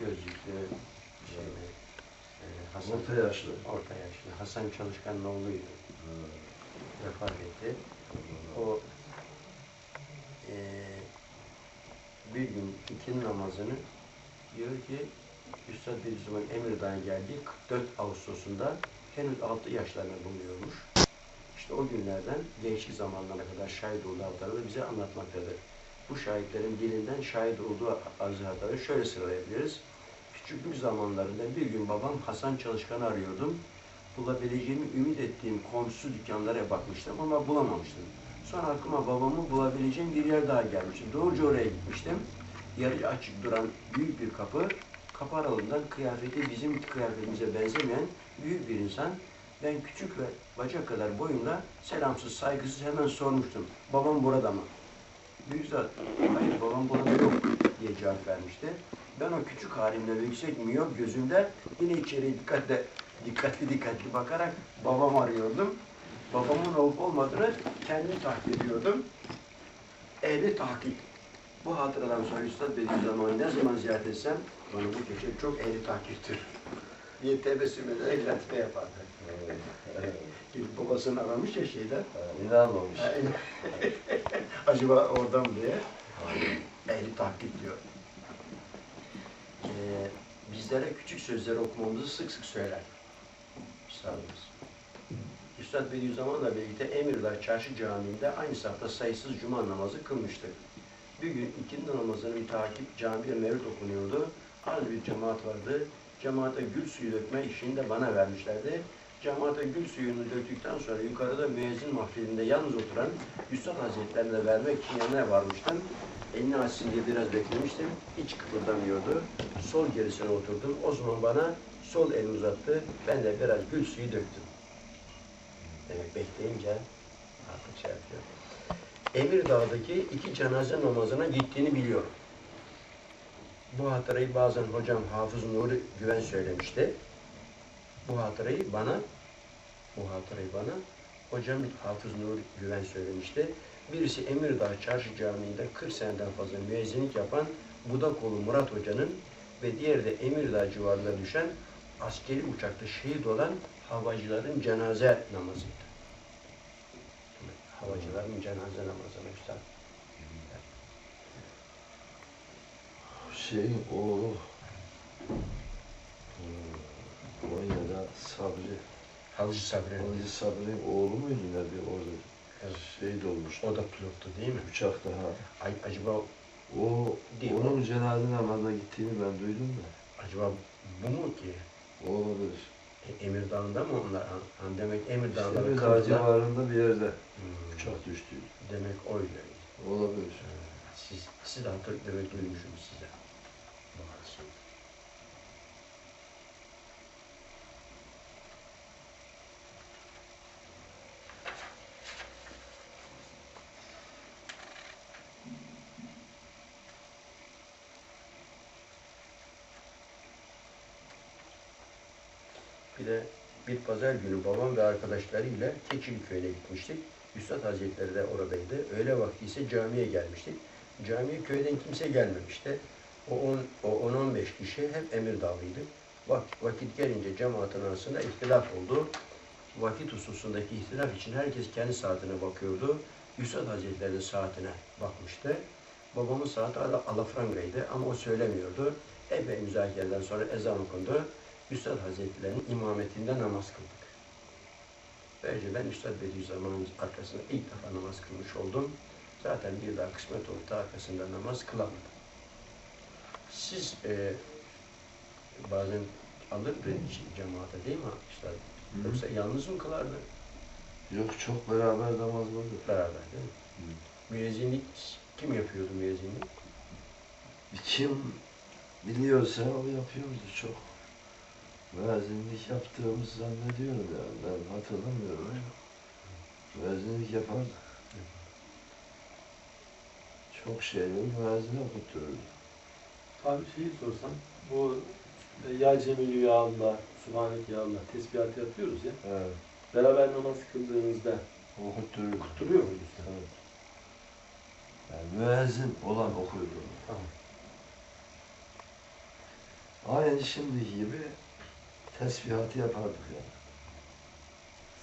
gözlüklü şeyde, e, Hasan, Orta yaşlı. orta yaşlı. Hasan Çalışkan'ın oğluydu. Ha. Vefat etti. O e, bir gün ikindi namazını diyor ki Üstad Bediüzzaman Emirdağ'a geldi. 44 Ağustos'unda henüz 6 yaşlarında bulunuyormuş. İşte o günlerden gençlik zamanlarına kadar şahit olduğu hatları bize anlatmaktadır. Bu şahitlerin dilinden şahit olduğu aziz hatları şöyle sıralayabiliriz. Küçüklük zamanlarında bir gün babam Hasan Çalışkan'ı arıyordum. Bulabileceğimi ümit ettiğim komşu dükkanlara bakmıştım ama bulamamıştım. Sonra aklıma babamı bulabileceğim bir yer daha gelmişti. Doğruca oraya gitmiştim. Yarı açık duran büyük bir kapı, kapı aralığından kıyafeti bizim kıyafetimize benzemeyen büyük bir insan. Ben küçük ve bacak kadar boyumda selamsız, saygısız hemen sormuştum. Babam burada mı? Büyük hayır babam burada yok diye cevap vermişti. Ben o küçük halimle yüksek miyop gözümle yine içeriye dikkatle, dikkatli dikkatli bakarak babam arıyordum. Babamın olup olmadığını kendim tahkik ediyordum. Ehli tahkik. Bu hatıradan sonra Üstad Bediüzzaman'ı ne zaman ziyaret etsem bana bu köşe çok ehli tahkiktir diye tebessüm ederek latife yapardı. Babasını aramış ya şeyden. İnanmamış. Acaba orada mı diye. Ehli tahkik diyor. Ee, bizlere küçük sözleri okumamızı sık sık söyler. Üstadımız. Üstad Bediüzzaman'la birlikte Emirdağ Çarşı Camii'nde aynı safta sayısız cuma namazı kılmıştık. Bir gün ikindi namazının takip camiye mevlüt okunuyordu. Az bir cemaat vardı. Cemaate gül suyu dökme işini de bana vermişlerdi. Cemaate gül suyunu döktükten sonra yukarıda müezzin mahfilinde yalnız oturan Üstad Hazretlerine vermek için yanına varmıştım. Elini açsın diye biraz beklemiştim. Hiç kıpırdamıyordu. Sol gerisine oturdum. O zaman bana sol elini uzattı. Ben de biraz gül suyu döktüm. Demek bekleyince artık şey yapıyor. Emirdağ'daki iki cenaze namazına gittiğini biliyorum. Bu hatırayı bazen hocam Hafız Nuri Güven söylemişti. Bu hatırayı bana, bu hatırayı bana hocam Hafız Nuri Güven söylemişti. Birisi Emirdağ Çarşı Camii'nde 40 seneden fazla müezzinlik yapan Budakolu Murat Hoca'nın ve diğeri de Emirdağ civarında düşen askeri uçakta şehit olan havacıların cenaze namazıydı. Havacıların cenaze namazına üstad. Oğlu hmm, Konya'da Sabri, Havcı Sabri. Havcı Sabri'nin oğlu muydu ne bir orada Evet. şehit olmuş. O da pilottu değil mi? Uçakta ha. Ay, acaba O, Değil, onun cenaze namazına gittiğini ben duydum da. acaba bu mu ki? O olabilir. E, Emir Dağı'nda mı onlar? Ha, ha, demek Emir İşte Dağı'nda bir bir dağ civarında bir yerde Hmm, uçak düştü. Demek öyle. Olabilir. Siz, siz de hatır demek duymuşum size. Bazı şey. Bir de bir pazar günü babam ve arkadaşlarıyla Keçili köyüne gitmiştik. Üstad Hazretleri de oradaydı. Öğle vakti ise camiye gelmiştik. Camiye köyden kimse gelmemişti. O 10 o 10-15 kişi hep Emirdağlıydı. Vak, vakit gelince cemaatin arasında ihtilaf oldu. Vakit hususundaki ihtilaf için herkes kendi saatine bakıyordu. Üstad Hazretleri'nin saatine bakmıştı. Babamın saati ala- alafrangaydı ama o söylemiyordu. Epey müzakereden sonra ezan okundu. Üstad Hazretleri'nin imametinde namaz kıldık. Böylece ben Üstad Bediüzzaman'ın arkasında ilk defa namaz kılmış oldum. Zaten bir daha kısmet oldu arkasında namaz kılamadım. Siz e, bazen alırdı cemaate değil mi Üstad? Yoksa yalnız mı kılardı? Yok çok beraber namaz kıldık. Beraber değil mi? Müezzinlik kim yapıyordu müezzinlik? Kim biliyorsa o yapıyordu çok. Müezzinlik yaptığımızı zannediyorum yani. Ben hatırlamıyorum. Müezzinlik yapardı. Çok şeyleri müezzine okuttururdu. Abi şeyi sorsam, bu e, Ya Cemilü Ya Allah, Subhanek Ya Allah tesbihatı yapıyoruz ya. Evet. Beraber namaz kıldığınızda Okuttururdu. duruyor muyuz? Evet. Yani müezzin olan okuyordu. Tamam. Aynı şimdiki gibi tesbihatı yapardık yani.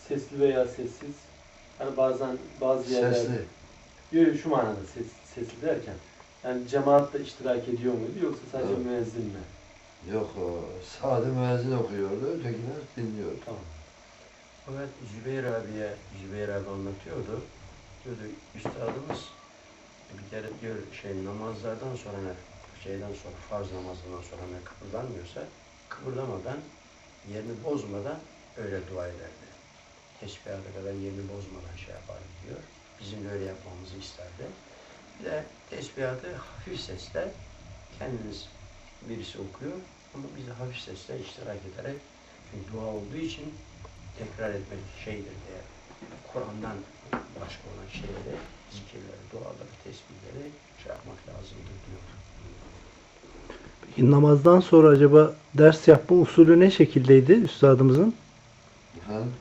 Sesli veya sessiz. Hani bazen bazı yerlerde... Sesli. Yok şu manada ses, sesli derken. Yani cemaat da iştirak ediyor muydu yoksa sadece Evet. müezzin mi? Yok o sade müezzin okuyordu, ötekiler dinliyordu. Tamam. Fakat Zübeyir abiye, Zübeyir abi anlatıyordu. Diyordu üstadımız bir kere diyor şey namazlardan sonra ne, şeyden sonra farz namazından sonra ne kıpırdanmıyorsa kıpırdamadan yerini bozmadan öyle dua ederdi. Tesbihata kadar yerini bozmadan şey yapardı diyor. Bizim de öyle yapmamızı isterdi. Bir de tesbihatı hafif sesle kendiniz birisi okuyor ama biz de hafif sesle iştirak ederek çünkü dua olduğu için tekrar etmek şeydir diye Kur'an'dan başka olan şeyleri, zikirleri, duaları, tesbihleri şey yapmak lazımdır diyor. Namazdan sonra acaba ders yapma usulü ne şekildeydi üstadımızın? Efendim?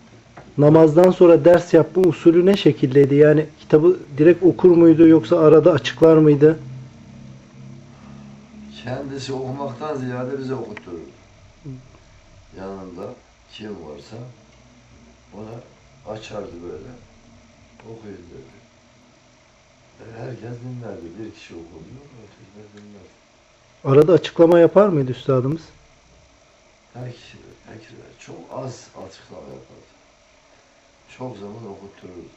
Namazdan sonra ders yapma usulü ne şekildeydi? Yani kitabı direkt okur muydu yoksa arada açıklar mıydı? Kendisi okumaktan ziyade bize okuttururdu. Yanında kim varsa ona açardı böyle. Okuyun dedi. Herkes dinlerdi. Bir kişi okudu, ötekiler dinlerdi. Arada açıklama yapar mıydı üstadımız? Belki, belki de çok az açıklama yapardı. Çok zaman okuttururdu.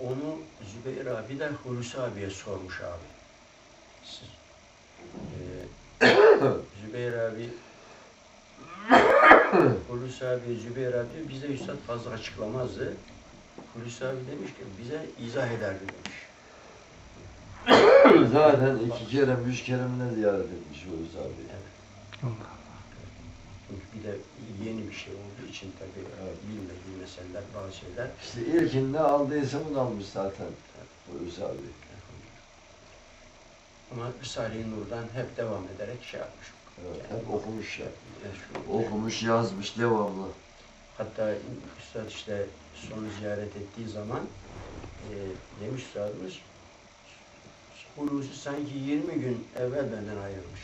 Onu Zübeyir abi de Hulusi abiye sormuş abi. Siz, eee, Zübeyir abi Hulusi abi, Zübeyir abi diyor, bize Üstad fazla açıklamazdı. Hulusi abi demiş ki bize izah ederdi demiş. Zaten iki kere, üç kere mi ne ziyaret etmiş Hulusi abi. Çünkü bir de yeni bir şey olduğu için tabii Evet. bilmediği meseleler, bazı şeyler İşte ilkinde aldıysa onu almış zaten Hulusi abi. ama Risale-i Nur'dan hep devam ederek şey yapmış. Evet, hep okumuş ya. Yani Okumuş, yazmış devamlı. Hatta Üstad işte son ziyaret ettiği zaman e, demiş Üstadımız Hulusi sanki 20 gün evvel benden ayrılmış.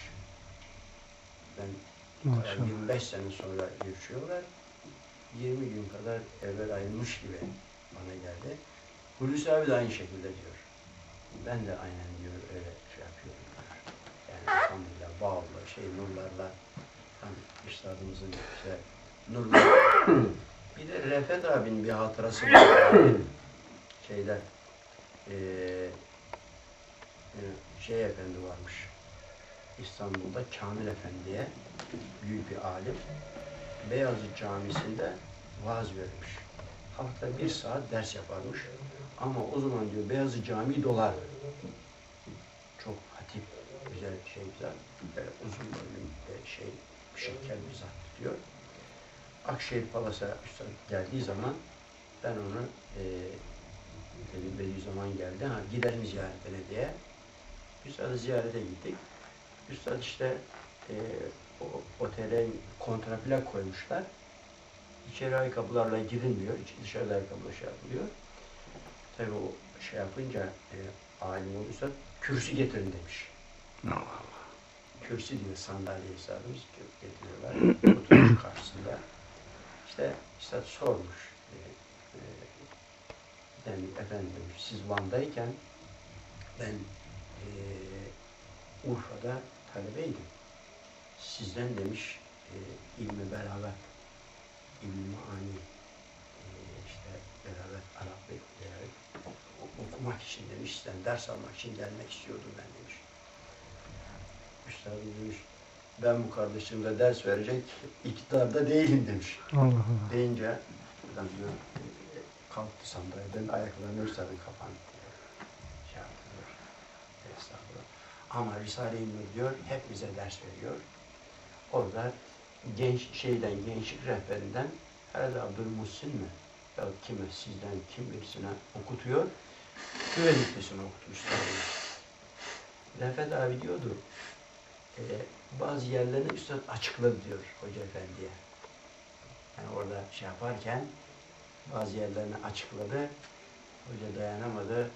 Ben Maşallah. 25 sene sonra görüşüyorlar. 20 gün kadar evvel ayrılmış gibi bana geldi. Hulusi abi de aynı şekilde diyor. Ben de aynen diyor öyle şey yapıyorum. Yani elhamdülillah bağlı şey nurlarla hani üstadımızın işte nurlar. bir de Refet abinin bir hatırası var. Şeyde eee şey efendi varmış. İstanbul'da Kamil Efendi'ye büyük bir alim Beyazıt Camisi'nde vaaz vermiş. Hafta bir saat ders yaparmış. Ama o zaman diyor Beyazıt Camii dolar. Çok hatip, güzel şey güzel. Böyle uzun boylu şey, şeker bir zat diyor. Akşehir Palas'a üstad geldiği zaman ben onu e, dedi Bediüzzaman geldi. Ha, gidelim ziyaretine diye. Üstad'ı ziyarete gittik. Üstad işte e, o otele kontraplak koymuşlar. İçeri ayakkabılarla girilmiyor. iç- Dışarıda ayakkabıla şey yapılıyor. Tabii o şey yapınca e, alim olursa kürsü getirin demiş. Kürsü diyor sandalye üstadımız getiriyorlar. Oturmuş karşısında. İşte üstad sormuş. E, e, demiş, efendim siz Van'dayken ben e, Urfa'da talebeydim. Sizden demiş e, ilmi beraber, ilmi ani e, işte beraber Arap ve okumak için demiş, sizden ders almak için gelmek istiyordum ben demiş. Üstadım demiş, ben bu kardeşimle ders verecek iktidarda değilim demiş. Allah Allah. Deyince adam diyor, kalktı sandalyeden ayaklarını üstadın kapandı diyor. Şey yaptı diyor. Estağfurullah. Ama Risale-i Nur diyor, hepimize ders veriyor. Orada genç şeyden, gençlik rehberinden herhalde Abdülmuhsin mi? Ya kime, sizden kim birisine okutuyor. Güvenliklisini okutmuş üstadımız. Refet abi diyordu, e, bazı yerlerini üstad açıkladı diyor Hoca Efendi'ye. Yani orada şey yaparken bazı yerlerini açıkladı. Hoca dayanamadı.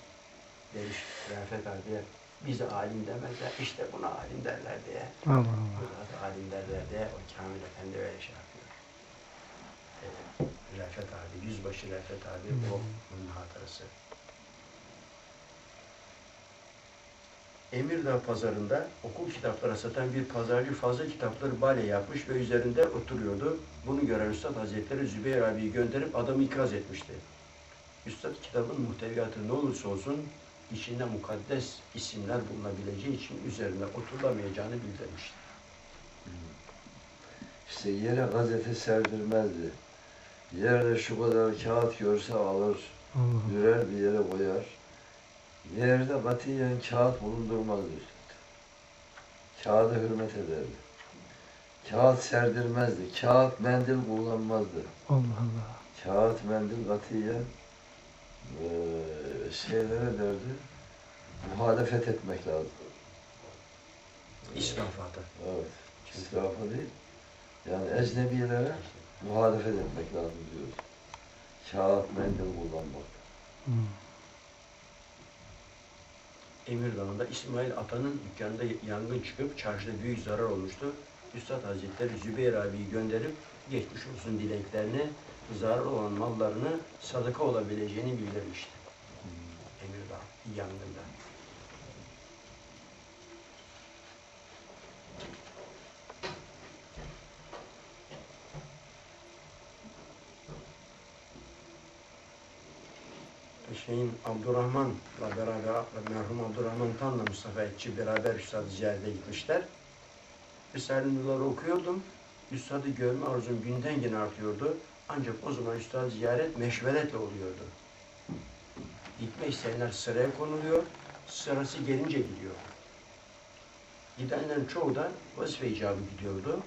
Demiş Rafet abi bize alim demezler, işte buna alim derler diye. Allah Allah. Alim derler diye o Kamil Efendi öyle şey yapıyor. Evet, Refet abi, yüzbaşı Refet abi, o onun hatırası. Emirdağ pazarında okul kitapları satan bir pazarcı fazla kitapları bale yapmış ve üzerinde oturuyordu. Bunu gören Üstad Hazretleri Zübeyir abiyi gönderip adamı ikaz etmişti. Üstad kitabın muhteviyatı ne olursa olsun içinde mukaddes isimler bulunabileceği için üzerinde oturulamayacağını bildirmişti. İşte yere gazete serdirmezdi. Yerde şu kadar kağıt görse alır, dürer bir yere koyar. Yerde katiyen kağıt bulundurmazdı. Kağıda hürmet ederdi. Kağıt serdirmezdi. Kağıt mendil kullanmazdı. Allah Allah. Kağıt mendil katiyen eee şeylere derdi. Muhalefet etmek lazım. İsrafata. Evet. İsrafa değil. Yani ecnebilere muhalefet etmek lazım diyoruz. Kağıt mendil kullanmak. Hı. Emirdağ'ında İsmail Ata'nın dükkanında yangın çıkıp çarşıda büyük zarar olmuştu. Üstad Hazretleri Zübeyir abiyi gönderip geçmiş olsun dileklerini, zarar olan mallarını sadaka olabileceğini bildirmişti. Emirdağ yangında. şeyin Abdurrahman'la beraber merhum Abdurrahman Tan'la Mustafa Etçi beraber Üstad'ı ziyarete gitmişler. Risale-i okuyordum. Üstad'ı görme arzum günden güne artıyordu. Ancak o zaman Üstad'ı ziyaret meşveretle oluyordu. Gitme isteyenler sıraya konuluyor. Sırası gelince gidiyor. Gidenlerin çoğu da vazife icabı gidiyordu.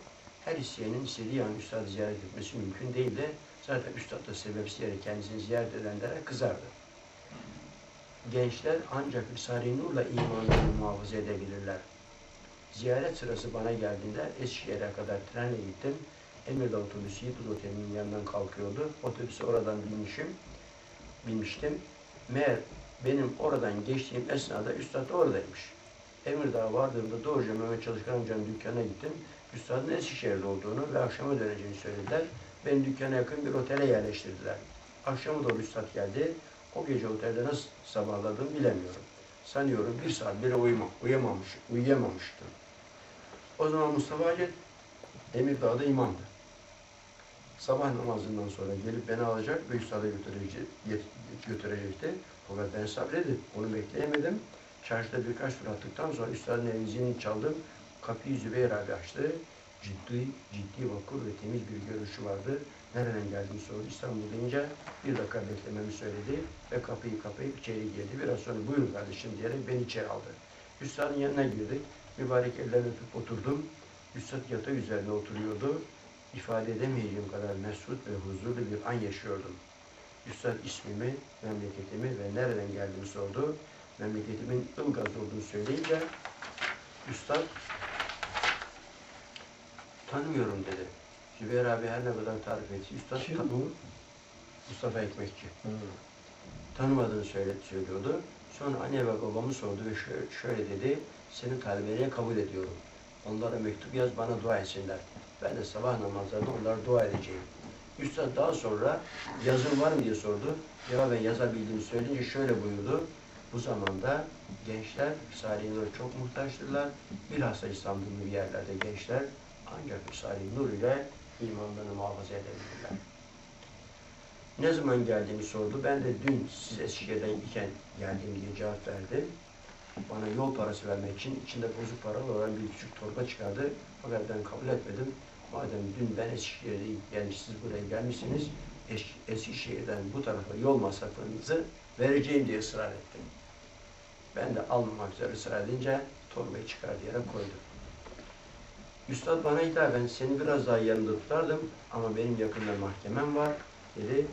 Her isteyenin istediği an Üstad'ı ziyaret etmesi mümkün değildi. Zaten Üstad da sebepsiz yere kendisini ziyaret edenlere kızardı gençler ancak Risale-i Nur'la imanlarını muhafaza edebilirler. Ziyaret sırası bana geldiğinde Eskişehir'e kadar trenle gittim. Emirdağ otobüsü Yıldız Oteli'nin yanından kalkıyordu. Otobüsü oradan binmişim, binmiştim. Meğer benim oradan geçtiğim esnada Üstad oradaymış. Emirdağ'a vardığımda doğruca Mehmet Çalışkan amcanın dükkanına gittim. Üstadın Eskişehir'de olduğunu ve akşama döneceğini söylediler. Beni dükkana yakın bir otele yerleştirdiler. Akşama doğru Üstad geldi. O gece otelde nasıl sabahladığımı bilemiyorum. Sanıyorum bir saat bile uyuma, uyuyamamış, uyuyamamıştım. O zaman Mustafa Hacet Emirdağ'da imamdı. Sabah namazından sonra gelip beni alacak ve üstada götürecekti. Fakat ben sabredip onu bekleyemedim. Çarşıda birkaç tur attıktan sonra üstadın evinin zilini çaldım. Kapıyı Zübeyir abi açtı. Ciddi, ciddi vakur ve temiz bir görüşü vardı. Nereden geldiğini sordu. İstanbul deyince bir dakika beklememi söyledi ve kapıyı kapayıp içeri girdi. Biraz sonra buyurun kardeşim diyerek beni içeri aldı. Üstadın yanına girdik. Mübarek ellerini tutup oturdum. Üstad yatağı üzerine oturuyordu. İfade edemeyeceğim kadar mesut ve huzurlu bir an yaşıyordum. Üstad ismimi, memleketimi ve nereden geldiğimi sordu. Memleketimin Ilgaz olduğunu söyleyince Üstad tanımıyorum dedi. Zübeyir abi her ne kadar tarif etti. Üstad Kim tan- bu? Mustafa Ekmekçi. Hı. Tanımadığını söyle, söylüyordu. Sonra anne ve babamı sordu ve şöyle, şöyle dedi. Seni talebeliğe kabul ediyorum. Onlara mektup yaz bana dua etsinler. Ben de sabah namazlarında onlara dua edeceğim. Üstad daha sonra yazın var mı diye sordu. Ya ben yazabildiğimi söyleyince şöyle buyurdu. Bu zamanda gençler Risale-i Nur'a çok muhtaçtırlar. Bilhassa İslam dinli yerlerde gençler ancak Risale-i Nur ile imanlarını muhafaza edebilirler. Ne zaman geldiğimi sordu. Ben de dün siz Eskişehir'den iken geldiğim diye cevap verdim. Bana yol parası vermek için içinde bozuk paralı olan bir küçük torba çıkardı. Fakat ben kabul etmedim. Madem dün ben Eskişehir'deyim, yani siz buraya gelmişsiniz, Es- Eskişehir'den bu tarafa yol masrafınızı vereceğim diye ısrar ettim. Ben de almamak üzere ısrar edince torbayı çıkar yere koydum. Üstad bana hitaben seni biraz daha yanında tutardım ama benim yakında mahkemem var dedi.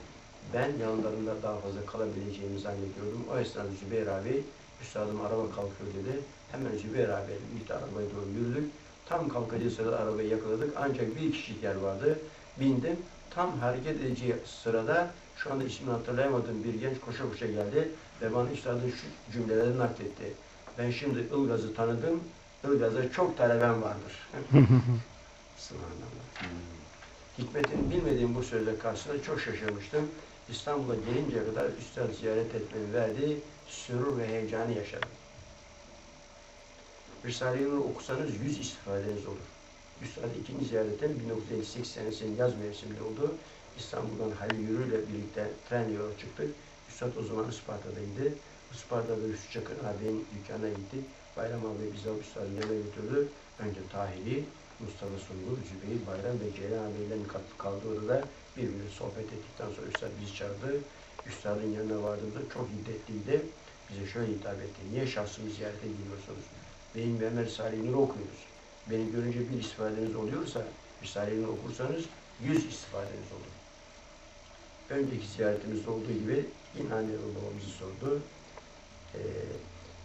Ben yanlarında daha fazla kalabileceğimi zannediyordum. O esnada Zübeyir abi, üstadım araba kalkıyor dedi. Hemen Zübeyir abi birlikte arabaya doğru yürüdük. Tam kalkacağı sırada arabayı yakaladık. Ancak bir kişilik yer vardı. Bindim. Tam hareket edeceği sırada şu anda ismini hatırlayamadığım bir genç koşa koşa geldi ve bana üstadın şu cümleleri nakletti. Ben şimdi Ilgaz'ı tanıdım. Ilgaz'a çok talebem vardır. Subhanallah. Hikmetini bilmediğim bu sözle karşısında çok şaşırmıştım. İstanbul'a gelinceye kadar Üstad ziyaret etmenin verdiği sürur ve heyecanı yaşadım. Risale-i Nur okusanız yüz istifadeniz olur. Üstad'ı ikinci ziyaretin 1958 senesinin yaz mevsiminde oldu. İstanbul'dan Halil Yürü ile birlikte tren yola çıktık. Üstad o zaman Isparta'daydı. Isparta'da Yusuf Çakır ağabeyin dükkanına gitti. Bayram abi bizi Üstad'ın yanına götürdü. Önce Tahiri, Mustafa Sungur, Zübeyir Bayram ve Ceylan abilerin kaldığı odada birbirine sohbet ettikten sonra Üstad bizi çağırdı. Üstadın yanına vardığımızda çok hiddetliydi. Bize şöyle hitap etti. Niye şahsımı ziyarete gidiyorsunuz? Benim Mehmet Risale-i Nur'u okuyoruz. Beni görünce bir istifadeniz oluyorsa, Risale-i Nur okursanız yüz istifadeniz olur. Önceki ziyaretimizde olduğu gibi yine anne ve babamızı sordu. Ee,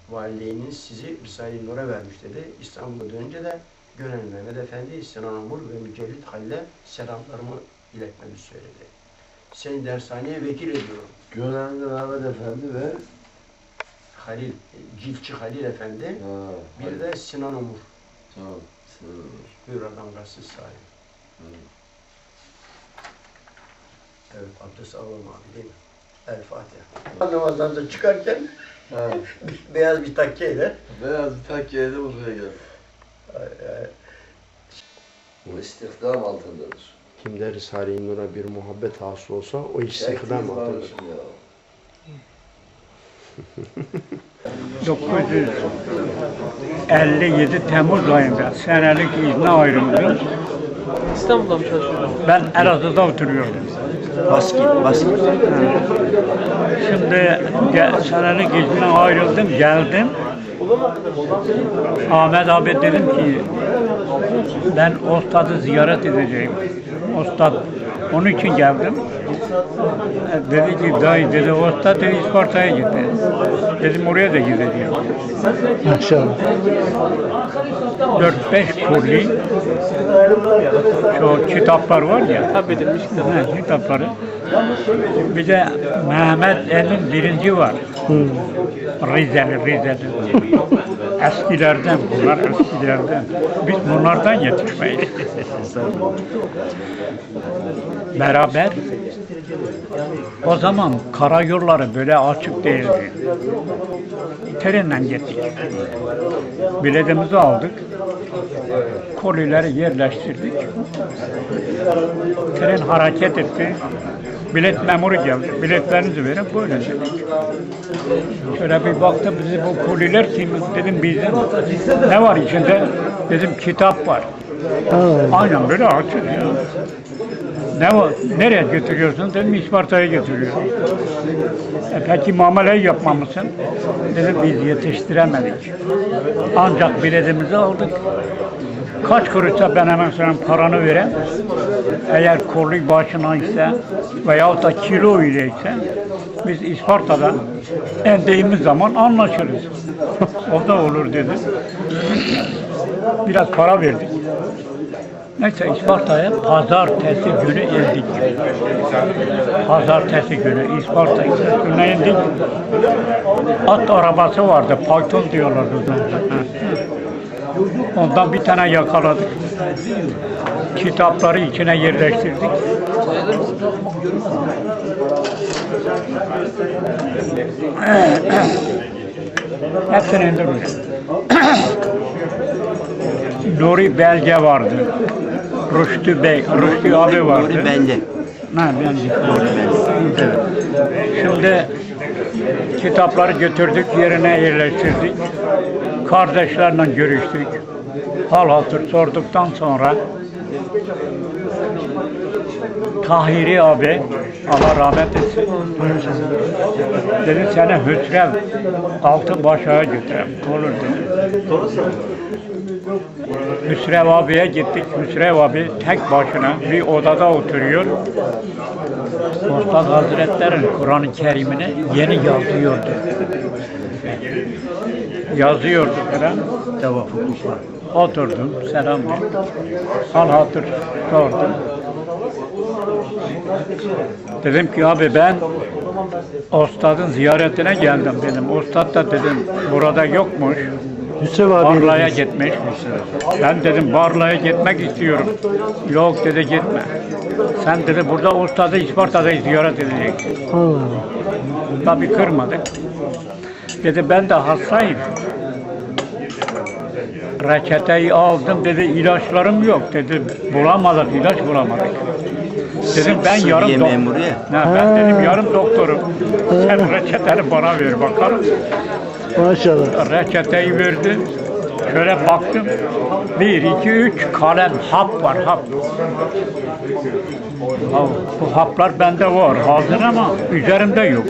valideyiniz sizi Risale-i Nur'a vermiş dedi. İstanbul'a dönünce de Gönel Mehmet Efendi, Sinan Umur ve Mücellit Halil'e selamlarımı iletmemi söyledi. Seni dershaneye vekil ediyorum. Gönenli Mehmet Efendi ve Halil, Ciltçi Halil Efendi, ha, bir de Sinan Umur. tamam. Sinan Ömer. Buyur adam gazetesi sahibi. Hı. Evet, abdest alalım abi değil mi? El Fatiha. Namazdan da çıkarken Ha, beyaz bir takkeyle beyaz bir takkiyeyle buraya gel. Bu istihdam altındadır. Kimde Risale-i Nur'a bir muhabbet hasıl olsa o varmış ya. 957 Temmuz ayında senelik izne ayrıldım. İstanbul'da mı çalışıyorsun? Ben Elazığ'da oturuyordum. Baskı, baskı. Şimdi senelik izne ayrıldım, geldim. Ahmet abi dedim ki ben Ostad'ı ziyaret edeceğim. Ostad onun için geldim. Dedi ki dayı dedi Ostad dedi İsparta'ya gitti. Dedim oraya da gideceğim. Maşallah. 4-5 kurli şu kitaplar var ya. Tab edilmiş kitap. Ha, kitapları. Bir de Mehmet El'in birinci var. Rizeli, Rizeli. Eskilerden bunlar, eskilerden. Biz bunlardan yetişmeyiz. Beraber o zaman karayolları böyle açık değildi. Trenle gittik. Biletimizi aldık. Kolileri yerleştirdik. Tren hareket etti. Bilet memuru geldi. Biletlerinizi verin böyle dedik. Şöyle bir baktım bizi bu koliler kim? Dedim bizden. Ne var içinde? Dedim kitap var. Aynen böyle açık ya. Ne var? Nereye götürüyorsun? Dedim İsparta'ya götürüyorum. E peki muameleyi yapmamışsın. Dedim biz yetiştiremedik. Ancak biletimizi aldık. Kaç kuruşsa ben hemen sana paranı vereyim. Eğer kolluk başına ise veyahut da kilo ile ise biz İsparta'da endiğimiz zaman anlaşırız. o da olur dedi. Biraz para verdik. Neyse İsparta'ya pazartesi günü indik. Pazartesi günü İsparta gününe indik. At arabası vardı, payton diyorlardı. Ondan bir tane yakaladık. Kitapları içine yerleştirdik. Hepsini indirmiş. Nuri Belge vardı. Rüştü Bey, Rüştü abi vardı. Nuri Bende. Ha, Bende. Evet. Şimdi kitapları götürdük, yerine yerleştirdik. Kardeşlerle görüştük. Hal hatır sorduktan sonra Tahiri abi, Allah rahmet etsin. Dedi seni Hüsrev altı başağa götüreyim. Olur dedi. Hüsrev abiye gittik. Hüsrev abi tek başına bir odada oturuyor. Ustad Hazretleri Kur'an-ı Kerim'ini yeni yazıyordu. Yazıyordu falan. Tevafuklukla. Oturdum, selam verdim. Hal hatır sordum. Dedim ki abi ben Ustadın ziyaretine geldim dedim. Ustad da dedim burada yokmuş. Hüsrev abi Barla'ya gitmiş. Ben dedim Barla'ya gitmek istiyorum. Yok dedi gitme. Sen dedi burada ustadı İsparta'da ziyaret edeceksin. Allah Allah. Tabii kırmadık. Dedi ben de hastayım. Reçeteyi aldım dedi ilaçlarım yok dedi. Bulamadık ilaç bulamadık. Dedim ben yarım Sıhhiye dok- memuru ya. Ben dedim yarım doktorum. Sen reçeteni bana ver bakalım. Maşallah. Reçeteyi verdi. Şöyle baktım. Bir, iki, üç kalem hap var hap. Bu haplar bende var hazır ama üzerimde yok.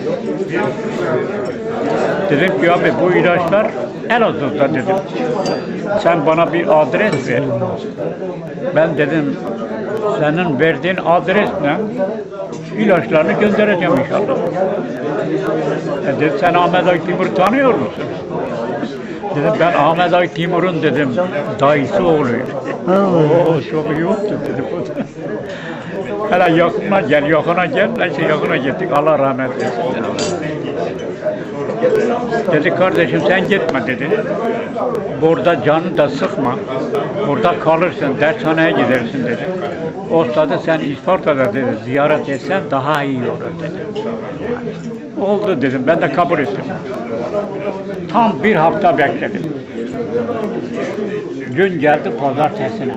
Dedim ki abi bu ilaçlar Elazığ'da dedim. Sen bana bir adres ver. Ben dedim senin verdiğin adres ne? İlaçlarını göndereceğim inşallah. E dedi sen Ahmet Ay Timur tanıyor musun? Dedim ben Ahmet Ay Timur'un dedim dayısı oğluyum. Oo çok iyi oldu dedim. Hele yakına gel, yakına gel. Neyse yakına gittik. Allah rahmet eylesin. Dedi kardeşim sen gitme dedi. Burada canını da sıkma. Burada kalırsın, dershaneye gidersin dedi. Ustadı sen İsparta'da dedi, ziyaret etsen daha iyi olur dedi. Oldu dedim, ben de kabul ettim. Tam bir hafta bekledim. Gün geldi pazartesine.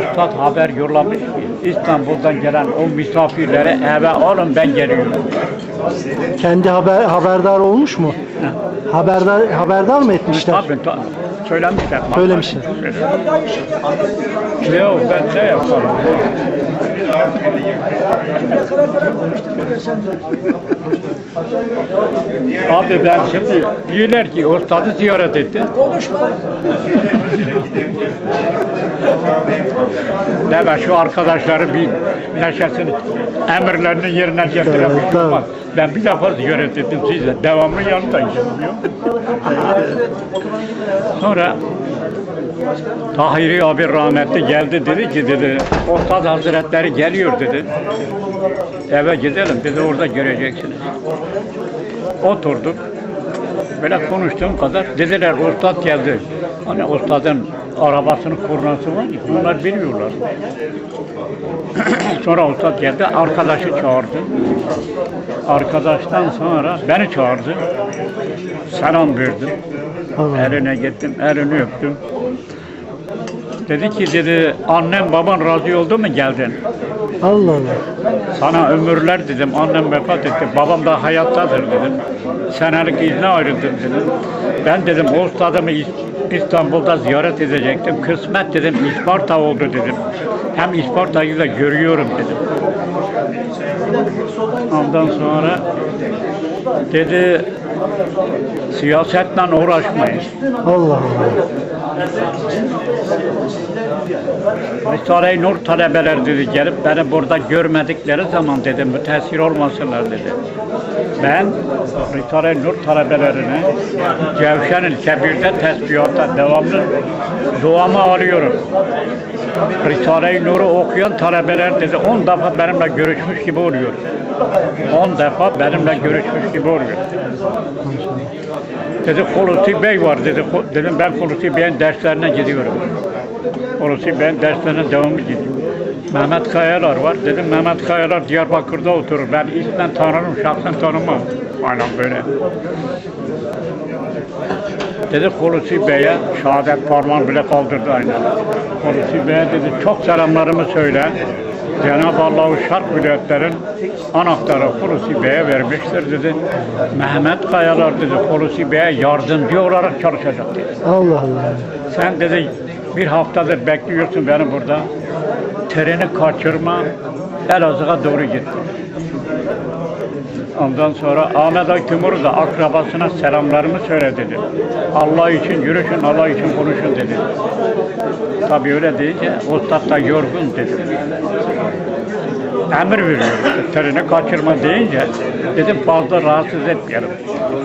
Ustad haber yollamış ki İstanbul'dan gelen o misafirlere eve alın ben geliyorum. Kendi haber haberdar olmuş mu? Haberdar haberdar mı etmişler? Tabii ta, söylemişler. Söylemişler. Yok ben ne yaparım? Abi ben şimdi diyorlar ki ustadı ziyaret etti. Deme şu arkadaşları bir neşesini, emirlerini yerine olmaz. Ben bir defa ziyaret ettim size. Devamlı biliyor musun? Sonra Tahiri abi rahmetli geldi dedi ki dedi Ustad Hazretleri geliyor dedi. Eve gidelim dedi orada göreceksiniz. Oturduk. Böyle konuştuğum kadar dediler ustad geldi. Hani ustadın arabasının kurnası var ya bunlar biliyorlar. sonra ustad geldi arkadaşı çağırdı. Arkadaştan sonra beni çağırdı. Selam verdim. Eline gittim, elini öptüm. Dedi ki dedi annem baban razı oldu mu geldin? Allah Allah. Sana ömürler dedim. Annem vefat etti. Babam da hayattadır dedim. Senelik izne ayrıldım dedim. Ben dedim ustadımı İs- İstanbul'da ziyaret edecektim. Kısmet dedim İsparta oldu dedim. Hem İsparta'yı da görüyorum dedim. Ondan sonra dedi siyasetle uğraşmayın. Allah Allah. Risale-i Nur talebeler dedi gelip beni burada görmedikleri zaman dedi müteessir olmasınlar dedi. Ben Risale-i Nur talebelerini Cevşen-il Kebir'de tesbihatta devamlı duamı alıyorum. Risale-i Nur'u okuyan talebeler dedi 10 defa benimle görüşmüş gibi oluyor. 10 defa benimle görüşmüş gibi oluyor. Dedi Hulusi Bey var dedi. Dedim ben Hulusi Bey'in derslerine gidiyorum. Hulusi Bey'in derslerine devamlı gidiyorum. Mehmet Kayalar var. Dedim Mehmet Kayalar Diyarbakır'da oturur. Ben ismen tanırım, şahsen tanımam. Aynen böyle. Dedi Hulusi Bey'e şehadet parmağını bile kaldırdı aynen. Hulusi Bey'e dedi çok selamlarımı söyle. Cenab-ı Allah şark milletlerin anahtarı Hulusi Bey'e vermiştir dedi. Mehmet Kayalar dedi Hulusi Bey'e yardımcı olarak çalışacak dedi. Allah Allah. Sen dedi bir haftadır bekliyorsun beni burada. Treni kaçırma Elazığ'a doğru gitti. Ondan sonra Ahmet Timur da akrabasına selamlarımı söyle dedi. Allah için yürüyün, Allah için konuşun dedi. Tabii öyle deyince Ustad da yorgun dedi. Emir veriyor. Treni kaçırma deyince dedim fazla rahatsız etmeyelim.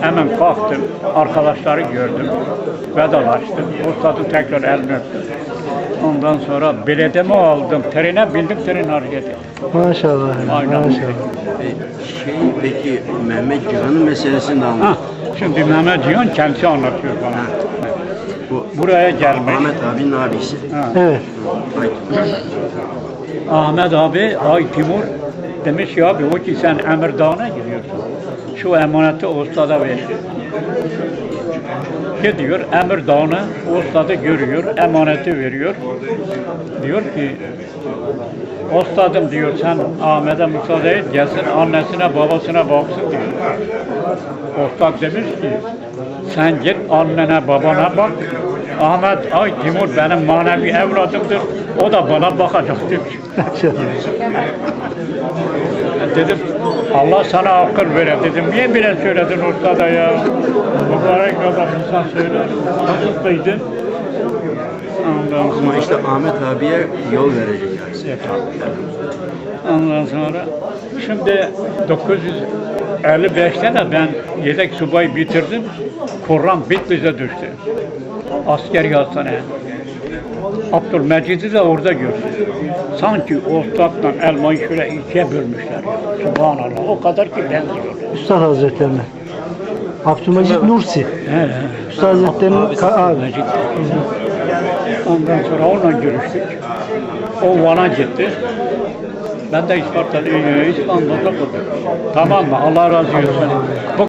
Hemen kalktım, arkadaşları gördüm, vedalaştım. Ustadın tekrar elini öptüm. Ondan sonra biletimi aldım. Trene bindim, tren hareket etti. Maşallah. Aynen. Maşallah. E, şey peki Mehmet Cihan'ın meselesini de Ha, anlat. şimdi Mehmet Cihan kendisi anlatıyor bana. Bu Buraya gelmiş. Ahmet abinin abisi. Ha. Evet. Ay, Ahmet abi, Ay Timur demiş ya abi o ki sen Emirdağ'a gidiyorsun. Şu emaneti ustada ver. Gidiyor Emirdağ'a, ustadı görüyor, emaneti veriyor. Diyor ki Ustadım diyor sen Ahmet'e müsaade et gelsin annesine babasına baksın diyor. Ustad demiş ki sen git annene babana bak. Ahmet ay Timur benim manevi evladımdır. O da bana bakacak demiş. dedim Allah sana akıl vere dedim. Niye bile söyledin ustada ya? Mübarek adam insan söyler. Haklıydı. Ondan sonra ama işte Ahmet abiye yol verecek yani. Ondan sonra şimdi 955'te de ben yedek subayı bitirdim. Kur'an Bitlis'e düştü. Askeri hastaneye. Abdülmecid'i de orada gördüm. Sanki ortakla elmayı şöyle ikiye bölmüşler. Subhanallah. O kadar ki benziyor. Üstad Hazretlerine. Abdülmecid Nursi. He. Üstad Hazretleri'nin abi. Ondan sonra onunla görüştük. O Van'a gitti. Ben de İsparta'da, İstanbul'da kurdum. Tamam mı? Allah razı olsun.